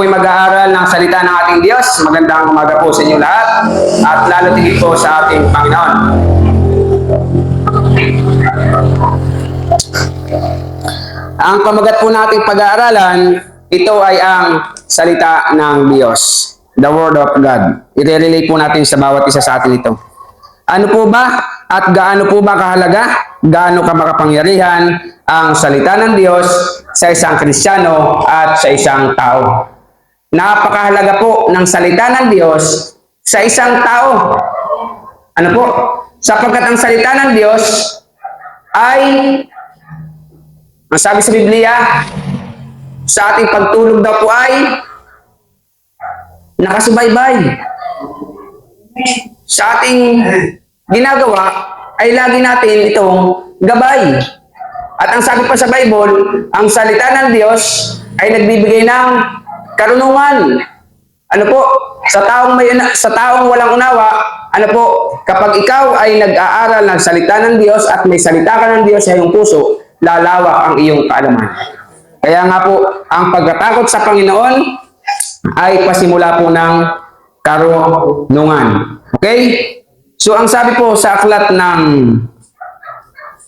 po'y mag-aaral ng salita ng ating Diyos. Magandang umaga po sa inyo lahat at lalo tigit po sa ating Panginoon. Ang pamagat po nating pag-aaralan, ito ay ang salita ng Diyos. The Word of God. I-relate po natin sa bawat isa sa atin ito. Ano po ba at gaano po ba kahalaga, gaano ka makapangyarihan ang salita ng Diyos sa isang Kristiyano at sa isang tao? Napakahalaga po ng salita ng Diyos sa isang tao. Ano po? Sapagkat ang salita ng Diyos ay ang sabi sa Biblia, sa ating pagtulog daw po ay nakasubaybay. Sa ating ginagawa ay lagi natin itong gabay. At ang sabi pa sa Bible, ang salita ng Diyos ay nagbibigay ng karunungan. Ano po? Sa taong may sa taong walang unawa, ano po? Kapag ikaw ay nag-aaral ng salita ng Diyos at may salita ka ng Diyos sa iyong puso, lalawak ang iyong kaalaman. Kaya nga po, ang pagkatakot sa Panginoon ay pasimula po ng karunungan. Okay? So, ang sabi po sa aklat ng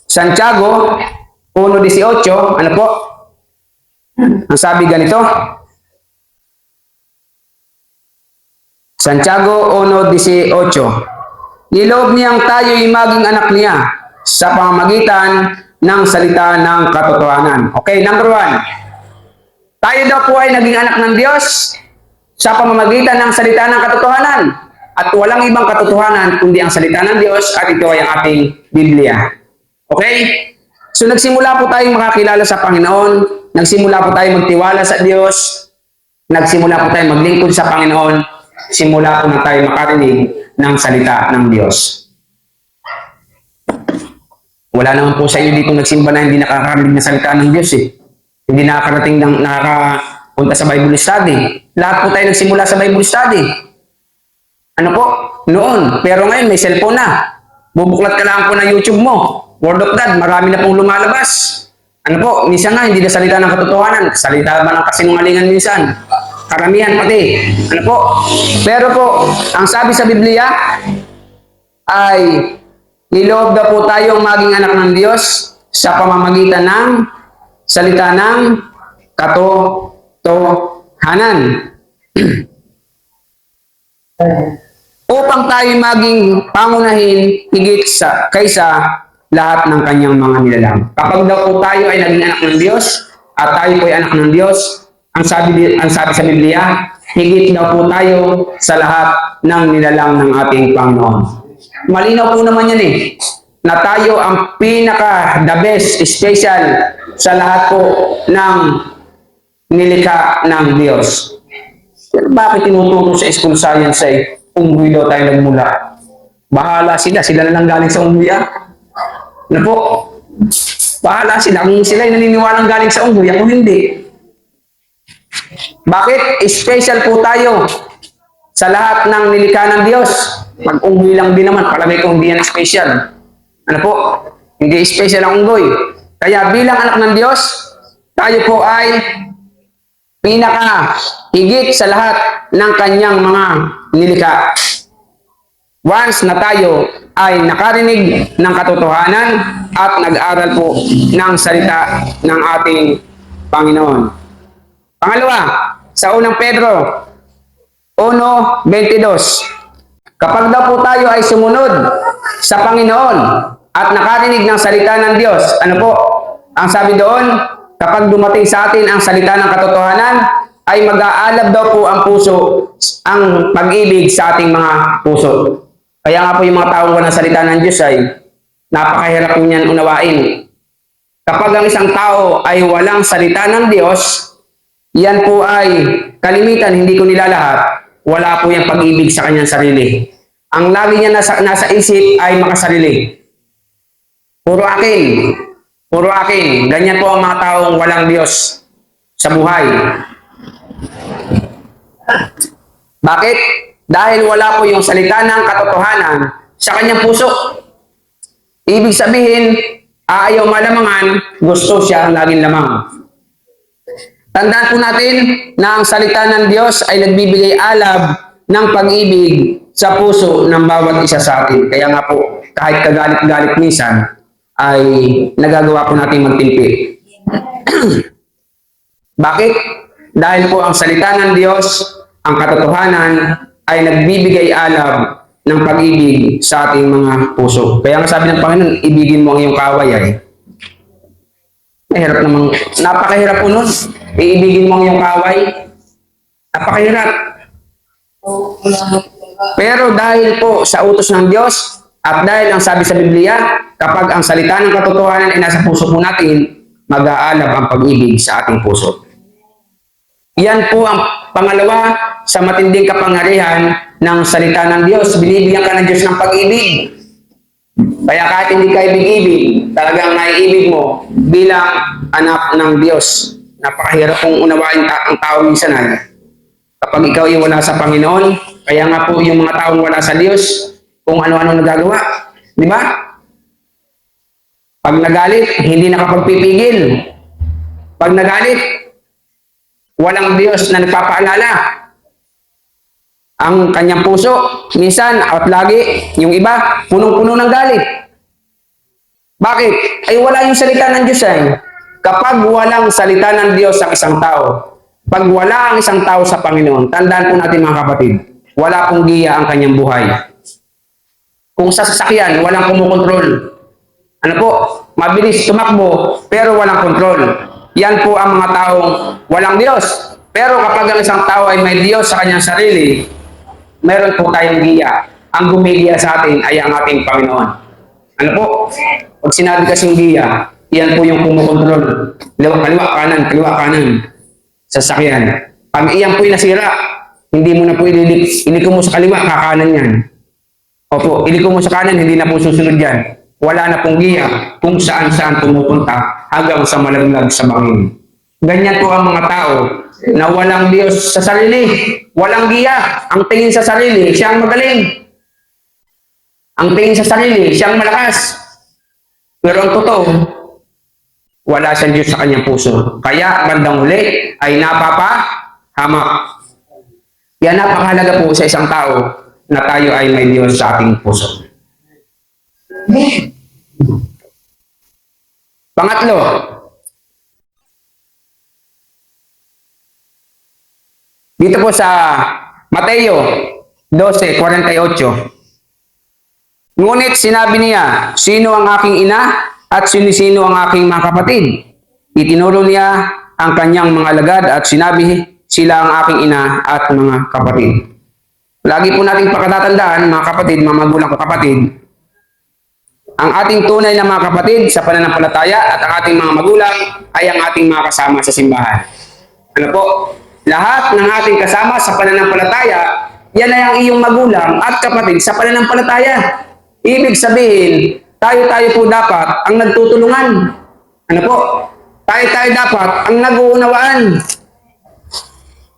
Santiago 1.18, ano po? Ang sabi ganito, Santiago 1.18 Niloob niyang tayo'y maging anak niya sa pamamagitan ng salita ng katotohanan. Okay, number one. Tayo daw po ay naging anak ng Diyos sa pamamagitan ng salita ng katotohanan. At walang ibang katotohanan kundi ang salita ng Diyos at ito ay ang ating Biblia. Okay? So nagsimula po tayong makakilala sa Panginoon, nagsimula po tayong magtiwala sa Diyos, nagsimula po tayong maglingkod sa Panginoon, simula na tayo makarinig ng salita ng Diyos. Wala naman po sa inyo dito nagsimba na hindi nakakarinig ng salita ng Diyos eh. Hindi nakakarating ng nakakapunta sa Bible study. Lahat po tayo nagsimula sa Bible study. Ano po? Noon. Pero ngayon may cellphone na. Bubuklat ka lang po ng YouTube mo. Word of God, marami na pong lumalabas. Ano po? Minsan nga, hindi na salita ng katotohanan. Salita ba ng kasinungalingan minsan? Karamihan pati. Ano po? Pero po, ang sabi sa Biblia ay niloob na po tayong maging anak ng Diyos sa pamamagitan ng salita ng katotohanan. upang tayo maging pangunahin higit sa kaysa lahat ng kanyang mga nilalang. Kapag daw po tayo ay naging anak ng Diyos at tayo po ay anak ng Diyos, ang sabi ang sabi sa Biblia, higit daw po tayo sa lahat ng nilalang ng ating Panginoon. Malinaw po naman yan eh, na tayo ang pinaka the best special sa lahat po ng nilikha ng Diyos. Pero bakit tinuturo sa school science ay unggoy daw tayo nagmula? Bahala sila, sila na lang galing sa unggoy ah. Ano po? Bahala sila, kung sila ay naniniwalang galing sa unggoy, ako hindi. Bakit? Special po tayo sa lahat ng nilikha ng Diyos. Pag unggoy lang din naman, palagay ko hindi yan special. Ano po? Hindi special ang unggoy. Kaya bilang anak ng Diyos, tayo po ay pinaka higit sa lahat ng kanyang mga nilikha. Once na tayo ay nakarinig ng katotohanan at nag-aral po ng salita ng ating Panginoon. Pangalawa, sa unang Pedro 1.22 Kapag daw po tayo ay sumunod sa Panginoon at nakarinig ng salita ng Diyos, ano po? Ang sabi doon, kapag dumating sa atin ang salita ng katotohanan, ay mag-aalab daw po ang puso, ang pag-ibig sa ating mga puso. Kaya nga po yung mga taong walang salita ng Diyos ay napakahirap po niyan unawain. Kapag ang isang tao ay walang salita ng Diyos, yan po ay kalimitan, hindi ko nilalahat, wala po yung pag-ibig sa kanyang sarili. Ang lagi niya nasa, nasa isip ay makasarili. Puro akin. Puro akin. Ganyan po ang mga taong walang Diyos sa buhay. Bakit? Dahil wala po yung salita ng katotohanan sa kanyang puso. Ibig sabihin, ayaw malamangan, gusto siya ang laging lamang. Tandaan po natin na ang salita ng Diyos ay nagbibigay alab ng pag-ibig sa puso ng bawat isa sa atin. Kaya nga po, kahit kagalit-galit minsan, ay nagagawa po natin magtimpi. Bakit? Dahil po ang salita ng Diyos, ang katotohanan, ay nagbibigay alab ng pag-ibig sa ating mga puso. Kaya nga sabi ng Panginoon, ibigin mo ang iyong kaway ay. Mahirap namang, napakahirap po nun. Iibigin mo ang iyong kaway. Napakahirap. Pero dahil po sa utos ng Diyos, at dahil ang sabi sa Biblia, kapag ang salita ng katotohanan ay nasa puso po natin, mag-aalab ang pag-ibig sa ating puso. Yan po ang pangalawa sa matinding kapangyarihan ng salita ng Diyos. Binibigyan ka ng Diyos ng pag-ibig. Kaya kahit hindi ka ibig-ibig, talagang naiibig mo bilang anak ng Diyos. Napakahirap kong unawain ta- ang tao minsan ay kapag ikaw ay wala sa Panginoon, kaya nga po yung mga taong wala sa Diyos, kung ano-ano nagagawa. Di ba? Pag nagalit, hindi nakapagpipigil. Pag nagalit, walang Diyos na nagpapaalala. Ang kanyang puso, minsan at lagi, yung iba, punong-puno ng galit. Bakit? Ay wala yung salita ng Diyos ay. Kapag walang salita ng Diyos sa isang tao, pag wala ang isang tao sa Panginoon, tandaan po natin mga kapatid, wala pong giya ang kanyang buhay. Kung sa sasakyan, walang kumukontrol. Ano po? Mabilis tumakbo, pero walang kontrol. Yan po ang mga taong walang Diyos. Pero kapag ang isang tao ay may Diyos sa kanyang sarili, meron po tayong giya. Ang gumigiya sa atin ay ang ating Panginoon. Ano po? Pag sinabi kasing giya, yan po yung kumukontrol. Kaliwa, kaliwa kanan, kaliwa kanan. Sasakyan. Pag iyan po yung nasira, hindi mo na po ililik. Iliko mo sa kaliwa, kakanan yan. Opo, iliko mo sa kanan, hindi na po susunod yan. Wala na pong giya kung saan-saan pumupunta hanggang sa malaglag sa bangin. Ganyan po ang mga tao na walang Diyos sa sarili. Walang giya. Ang tingin sa sarili, siyang magaling. Ang tingin sa sarili, siyang malakas. Pero ang totoo, wala siyang Diyos sa kanyang puso. Kaya bandang huli ay napapahamak. Yan napakahalaga po sa isang tao na tayo ay may Diyos sa ating puso. Pangatlo, dito po sa Mateo 12:48. Ngunit sinabi niya, sino ang aking ina at sino-sino ang aking mga kapatid? Itinuro niya ang kanyang mga alagad at sinabi sila ang aking ina at mga kapatid. Lagi po nating pakatatandaan, mga kapatid, mga magulang ko kapatid, ang ating tunay na mga kapatid sa pananampalataya at ang ating mga magulang ay ang ating mga kasama sa simbahan. Ano po? Lahat ng ating kasama sa pananampalataya, yan ay ang iyong magulang at kapatid sa pananampalataya. Ibig sabihin, tayo-tayo po dapat ang nagtutulungan. Ano po? Tayo-tayo dapat ang nag-uunawaan.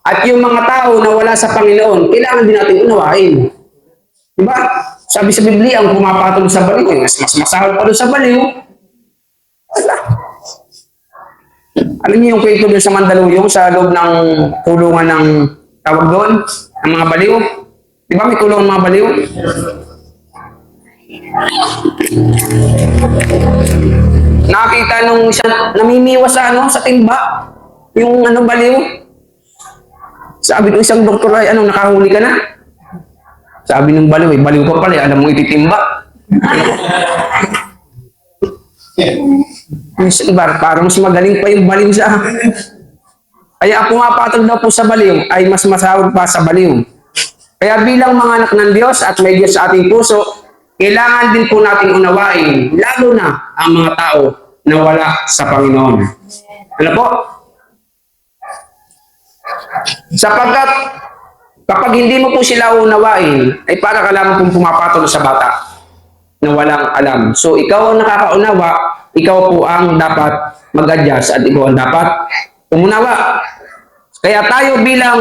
At yung mga tao na wala sa Panginoon, kailangan din natin unawain. Diba? Sabi sa Biblia, ang pumapatol sa baliw, eh, mas, mas masahol pa doon sa baliw. Wala. Alam niyo yung kwento doon sa Mandaluyong sa loob ng kulungan ng tawag doon, ng mga baliw? Di ba may kulungan ng mga baliw? Nakita nung isang namimiwas sa ano, sa timba. Yung ano baliw. Sabi ng isang doktor ay, ano, nakahuli ka na? Sabi ng baliw, eh, baliw ka pala, eh, alam mo ititimba. Yung iba, parang mas magaling pa yung baliw sa... Kaya ang pumapatol daw po sa baliw ay mas masahod pa sa baliw. Kaya bilang mga anak ng Diyos at may Diyos sa ating puso, kailangan din po nating unawain, lalo na ang mga tao na wala sa Panginoon. Ano po? Sapagkat kapag hindi mo po sila unawain, ay para ka lamang pong pumapatol sa bata na walang alam. So ikaw ang nakakaunawa, ikaw po ang dapat mag-adjust at ikaw ang dapat umunawa. Kaya tayo bilang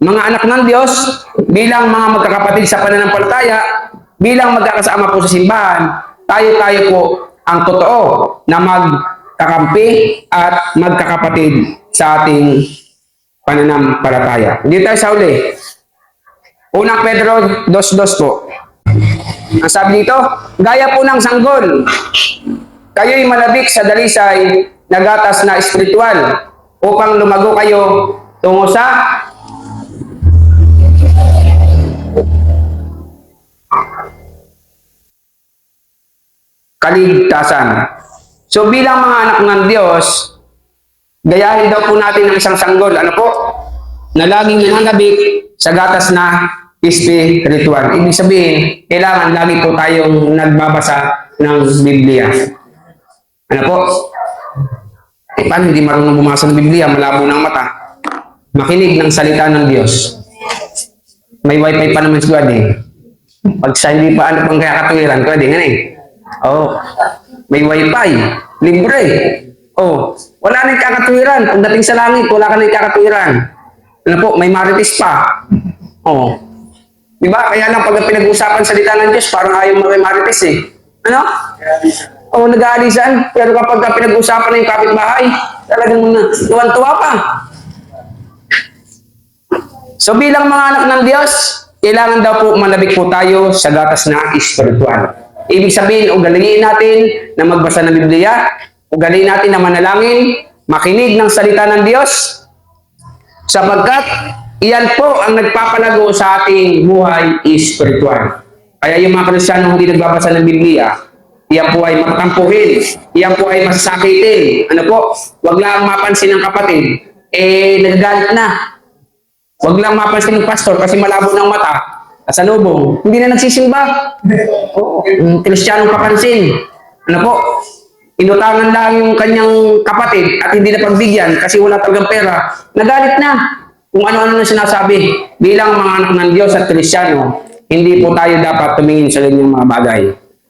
mga anak ng Diyos, bilang mga magkakapatid sa pananampalataya, bilang magkakasama po sa simbahan, tayo-tayo po ang totoo na mag kakampi at magkakapatid sa ating pananampalataya. Hindi tayo sa uli. Unang Pedro 2.2 po. Ang sabi dito, gaya po ng sanggol, kayo'y malabik sa dalisay na gatas na espiritual upang lumago kayo tungo sa kaligtasan. So bilang mga anak ng Diyos, gayahin daw po natin ang isang sanggol, ano po? Na laging nananabik sa gatas na spiritual. Ibig sabihin, kailangan lagi po tayong nagbabasa ng Biblia. Ano po? Eh, paano hindi marunong bumasa ng Biblia? Malabo ng mata. Makinig ng salita ng Diyos. May wifi pa naman si eh. Pag sa hindi pa ano pang kaya katuwiran, pwede nga eh. Oh, may wifi. Libre. Oh, wala na kakatuwiran. Pagdating sa langit, wala ka na kakatuwiran. Ano po, may marites pa. Oh. Di ba? Kaya lang pag pinag-usapan salita ng Diyos, parang ayaw mo may marites eh. Ano? Oh, nag-aalisan. Pero kapag pinag-usapan na yung kapitbahay, talagang tuwan-tuwa pa. So bilang mga anak ng Diyos, kailangan daw po manabik po tayo sa gatas na espiritual. Ibig sabihin, ugaliin natin na magbasa ng Biblia, ugaliin natin na manalangin, makinig ng salita ng Diyos, sapagkat iyan po ang nagpapalago sa ating buhay espiritual. Kaya yung mga Kristiyanong hindi nagbabasa ng Biblia, iyan po ay matampuhin, iyan po ay masasakitin. Ano po? Huwag lang mapansin ng kapatid. Eh, nagagalit na. Huwag lang mapansin ng pastor kasi malabo ng mata. Sa lubong, hindi na nagsisimba. Oo, yung Kristiyanong papansin. Ano po? Inutangan lang yung kanyang kapatid at hindi na pagbigyan kasi wala talagang pera. Nagalit na kung ano-ano na sinasabi. Bilang mga anak ng Diyos at Kristiyano, hindi po tayo dapat tumingin sa ganyang mga bagay.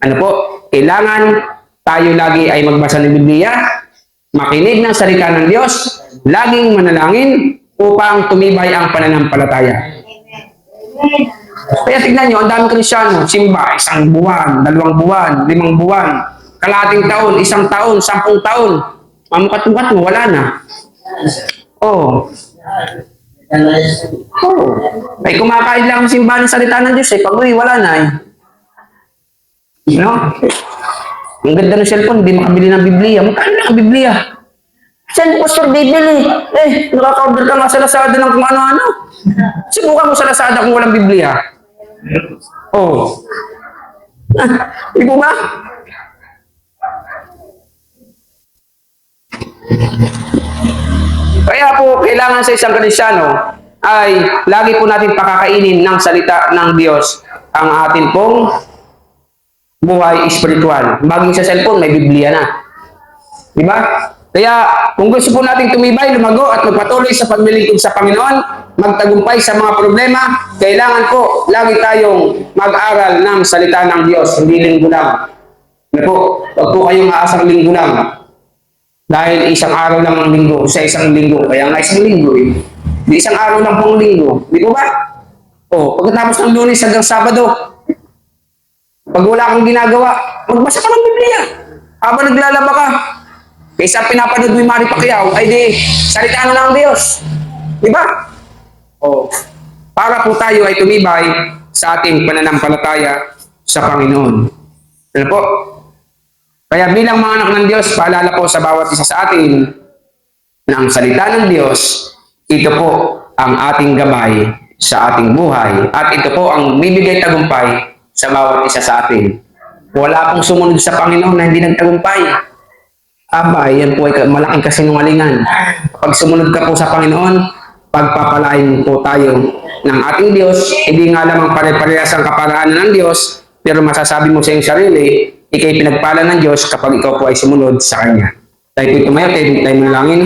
Ano po? Kailangan tayo lagi ay magbasa ng Biblia, makinig ng salita ng Diyos, laging manalangin upang tumibay ang pananampalataya. Kaya tignan nyo, ang daming kristyano, simba, isang buwan, dalawang buwan, limang buwan, kalating taon, isang taon, sampung taon. Mamukat-mukat mo, wala na. Oo. Oh. Oo. Ay, kumakain lang ang simbahan ng salita ng Diyos eh. Pag uwi, wala na eh. No? Ang ganda ng cellphone, hindi makabili ng Biblia. Magkano na ang Biblia? Saan mo, Pastor, bibili? Eh, nakaka-order ka nga sa Lazada ng kung ano-ano. Subukan mo sa Lazada kung walang Biblia. Oh. Ah, Di po ba? Kaya po, kailangan sa isang kristyano ay lagi po natin pakakainin ng salita ng Diyos ang atin pong buhay espiritual. Baging sa cellphone, may Biblia na. Di ba? Kaya kung gusto po natin tumibay, lumago at magpatuloy sa paglilingkod sa Panginoon, magtagumpay sa mga problema, kailangan po lagi tayong mag-aral ng salita ng Diyos, hindi linggo lang. Ano po, huwag po kayong aasang linggo lang. Dahil isang araw lang ang linggo sa isang linggo, kaya nga isang linggo eh. Di isang araw lang pong linggo. Di po ba? O, pagkatapos ng lunes hanggang Sabado, pag wala kang ginagawa, magbasa ka ng Biblia. Habang naglalaba ka, kaysa pinapanood mo yung Mari Pacquiao, ay di, salita na ng Diyos. Di ba? O, para po tayo ay tumibay sa ating pananampalataya sa Panginoon. Ano po? Kaya bilang mga anak ng Diyos, paalala po sa bawat isa sa atin na ang salita ng Diyos, ito po ang ating gabay sa ating buhay at ito po ang bibigay tagumpay sa bawat isa sa atin. Wala pong sumunod sa Panginoon na hindi nagtagumpay. Aba, yan po ay malaking kasinungalingan. Pag sumunod ka po sa Panginoon, pagpapalain po tayo ng ating Diyos, hindi nga lamang pare-parehas ang kaparaanan ng Diyos, pero masasabi mo sa iyong sarili, ikay pinagpala ng Diyos kapag ikaw po ay sumunod sa Kanya. Tayo po tumayo, tayo, tayo manalangin.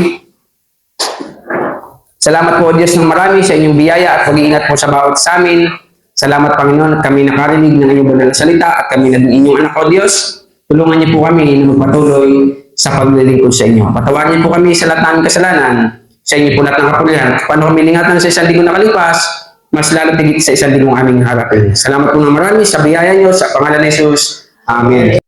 Salamat po Diyos ng marami sa inyong biyaya at pag-iingat po sa bawat sa amin. Salamat Panginoon at kami nakarinig ng inyong banal na salita at kami naging inyong anak o Diyos. Tulungan niyo po kami na magpatuloy sa paglilingkod sa inyo. Patawarin niyo po kami sa lahat ng kasalanan. Sa inyo po lahat ng kapulihan. Paano kami lingatan sa isang linggo nakalipas, mas lalo tigit sa isang linggong aming harapin. Salamat po ng marami sa biyaya niyo sa pangalan ni Jesus. Amen.